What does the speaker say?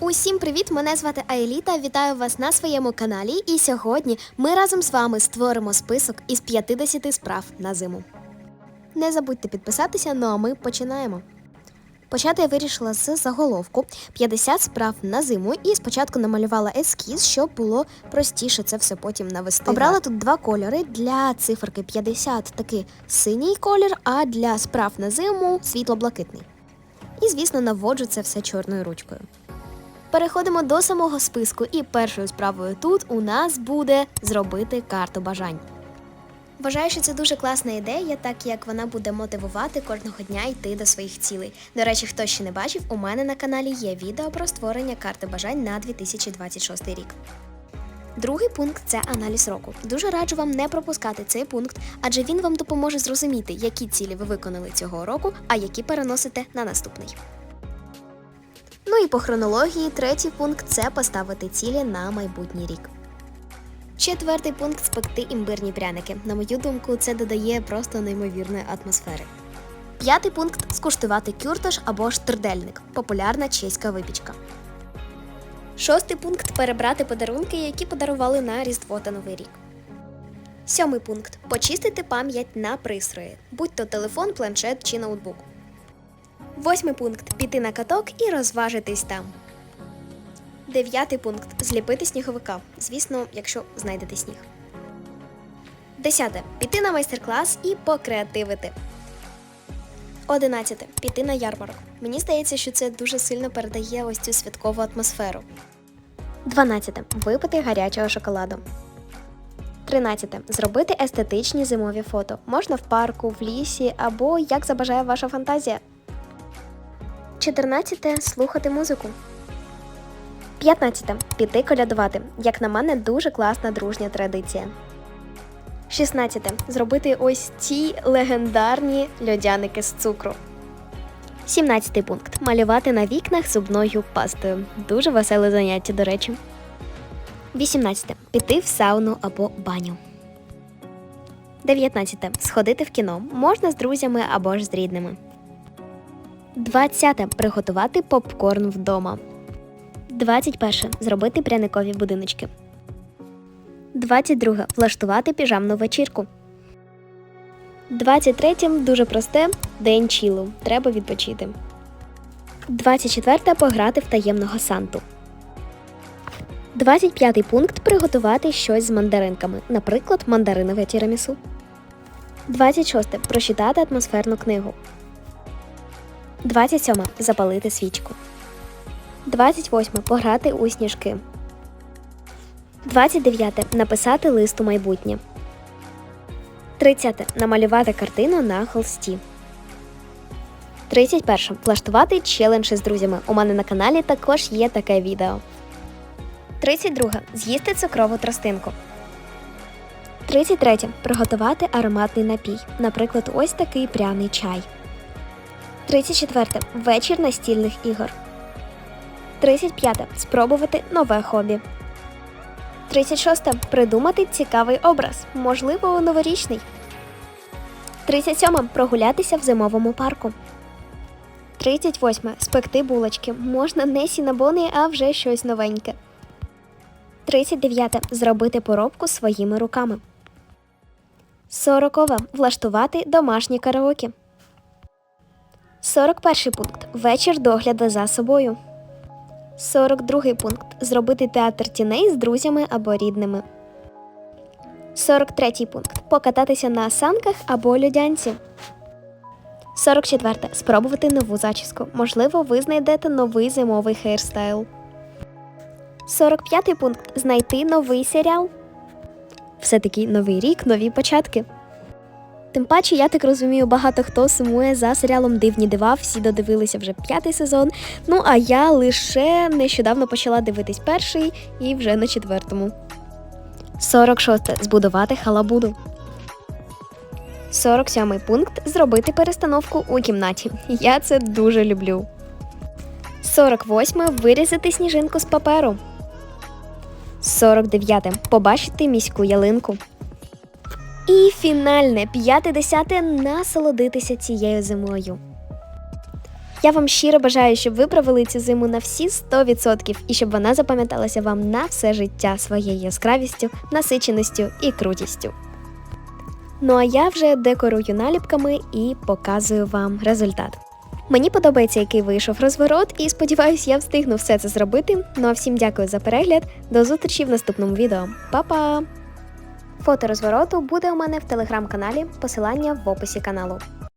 Усім привіт! Мене звати Аеліта. Вітаю вас на своєму каналі. І сьогодні ми разом з вами створимо список із 50 справ на зиму. Не забудьте підписатися, ну а ми починаємо. Почати я вирішила з заголовку 50 справ на зиму і спочатку намалювала ескіз, щоб було простіше це все потім навести. Обрала тут два кольори. Для циферки 50 такий синій колір, а для справ на зиму світло-блакитний. І, звісно, наводжу це все чорною ручкою. Переходимо до самого списку, і першою справою тут у нас буде зробити карту бажань. Вважаю, що це дуже класна ідея, так як вона буде мотивувати кожного дня йти до своїх цілей. До речі, хто ще не бачив, у мене на каналі є відео про створення карти бажань на 2026 рік. Другий пункт це аналіз року. Дуже раджу вам не пропускати цей пункт, адже він вам допоможе зрозуміти, які цілі ви виконали цього року, а які переносите на наступний. Ну і по хронології, третій пункт це поставити цілі на майбутній рік. Четвертий пункт спекти імбирні пряники. На мою думку, це додає просто неймовірної атмосфери. П'ятий пункт скуштувати кюртош або штрдельник популярна чеська випічка. Шостий пункт перебрати подарунки, які подарували на Різдво та Новий рік. Сьомий пункт почистити пам'ять на пристрої, будь то телефон, планшет чи ноутбук. Восьмий пункт піти на каток і розважитись там. Дев'ятий пункт зліпити сніговика. Звісно, якщо знайдете сніг. Десяте піти на майстер-клас і покреативити. Одинадцяте піти на ярмарок. Мені здається, що це дуже сильно передає ось цю святкову атмосферу. Дванадцяте випити гарячого шоколаду. Тринадцяте зробити естетичні зимові фото. Можна в парку, в лісі або як забажає ваша фантазія. 14. Слухати музику. 15. Піти колядувати. Як на мене, дуже класна дружня традиція. 16. Зробити ось ці легендарні льодяники з цукру. 17 пункт. Малювати на вікнах зубною пастою. Дуже веселе заняття, до речі. 18. Піти в сауну або баню. 19. Сходити в кіно. Можна з друзями або ж з рідними. 20. Приготувати попкорн вдома. 21. Зробити пряникові будиночки. 22. Влаштувати піжамну вечірку. 23. Дуже просте день чілу. Треба відпочити. 24. Пограти в таємного санту. 25 пункт приготувати щось з мандаринками, наприклад, мандаринове тірамісу. 26. Прочитати атмосферну книгу. 27. Запалити свічку. 28. Пограти у сніжки. 29. Написати лист у майбутнє. 30. Намалювати картину на холсті. 31. Влаштувати челендж із друзями. У мене на каналі також є таке відео. 32. З'їсти цукрову тростинку. 33. Приготувати ароматний напій. Наприклад, ось такий пряний чай. 34. Вечір настільних ігор. 35. Спробувати нове хобі. 36. Придумати цікавий образ, можливо, новорічний. 37. Прогулятися в зимовому парку. 38. Спекти булочки. Можна не сінабони, а вже щось новеньке. 39. Зробити поробку своїми руками. 40. Влаштувати домашнє караоке. 41 пункт. Вечір догляду за собою. 42 пункт. Зробити театр тіней з друзями або рідними. 43 пункт. Покататися на санках або льодянці. 44. Спробувати нову зачіску. Можливо, ви знайдете новий зимовий хейрстайл. 45 пункт. Знайти новий серіал. Все-таки новий рік, нові початки. Тим паче, я так розумію, багато хто сумує за серіалом Дивні дива, всі додивилися вже п'ятий сезон. Ну а я лише нещодавно почала дивитись перший і вже на четвертому. 46. Збудувати халабуду. 47 пункт зробити перестановку у кімнаті. Я це дуже люблю. 48. Вирізати сніжинку з паперу. 49. Побачити міську ялинку. І фінальне 50 насолодитися цією зимою. Я вам щиро бажаю, щоб ви провели цю зиму на всі 100% і щоб вона запам'яталася вам на все життя своєю яскравістю, насиченістю і крутістю. Ну а я вже декорую наліпками і показую вам результат. Мені подобається, який вийшов розворот, і сподіваюся, я встигну все це зробити. Ну а всім дякую за перегляд. До зустрічі в наступному відео. Па-па! Фото розвороту буде у мене в телеграм-каналі, посилання в описі каналу.